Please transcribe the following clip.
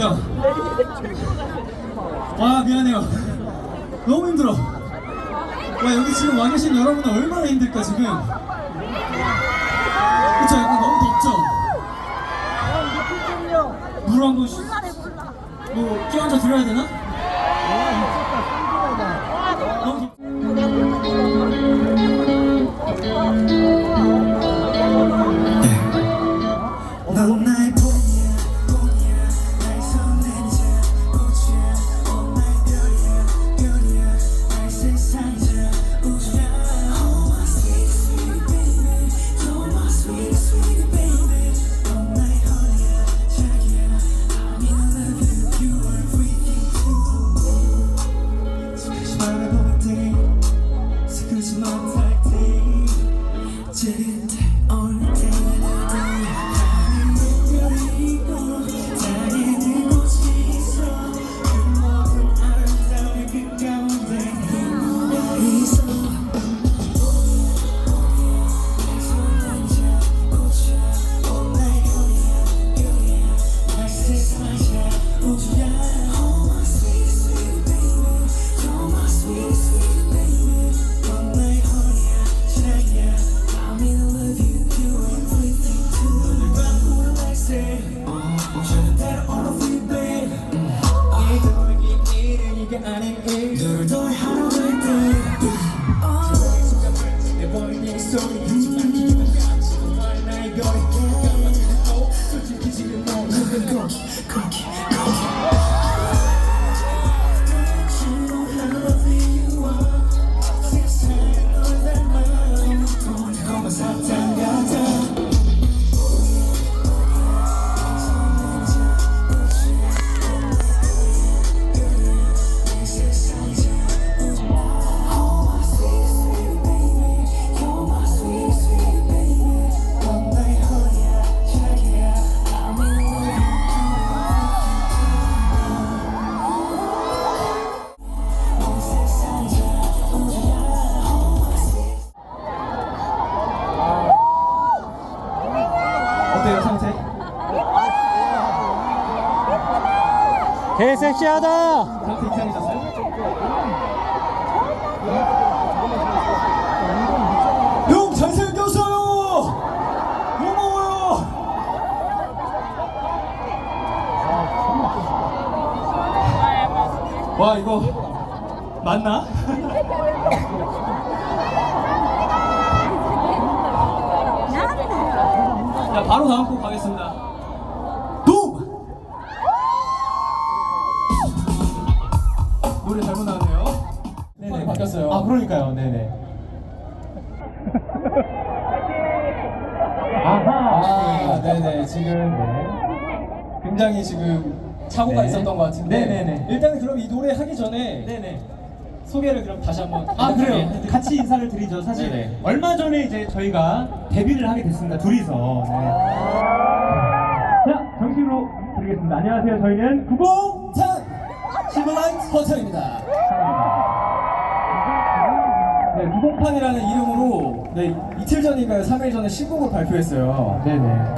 힘들었고요. 와 미안해요. 너무 힘들어. 와 여기 지금 와 계신 여러분은 얼마나 힘들까 지금. 그쵸 약간 너무 덥죠. 물한번 뭐 끼얹어 드려야 되나? 너를 더해 하루 될 때. 저의 순간을 내버린 이 소리 하 어때요 상태? 개 섹시하다. 상태 이상해졌어요? 형 잘생겼어요! 고마워요! 와 이거 맞나? 바로 다음 곡 가겠습니다 돔! 노래 잘못 나왔네요 네네 바뀌었어요 아 그러니까요. 네네. 아하. 아, 네네 지금 굉장히 지금 착오가 네. 있었던 것 같은데 네네네. 일단 그럼 이 노래 하기 전에 네네. 소개를 그럼 다시 한번 아 그래요. 같이 인사를 드리죠. 사실 네네. 얼마 전에 이제 저희가 데뷔를 하게 됐습니다. 둘이서. 네. 자 정식으로 드리겠습니다. 안녕하세요. 저희는 90탄 실버라이트 허탈입니다 네 90판이라는 이름으로 네 이틀 전인가요 3일 전에 신곡을 발표했어요 네네.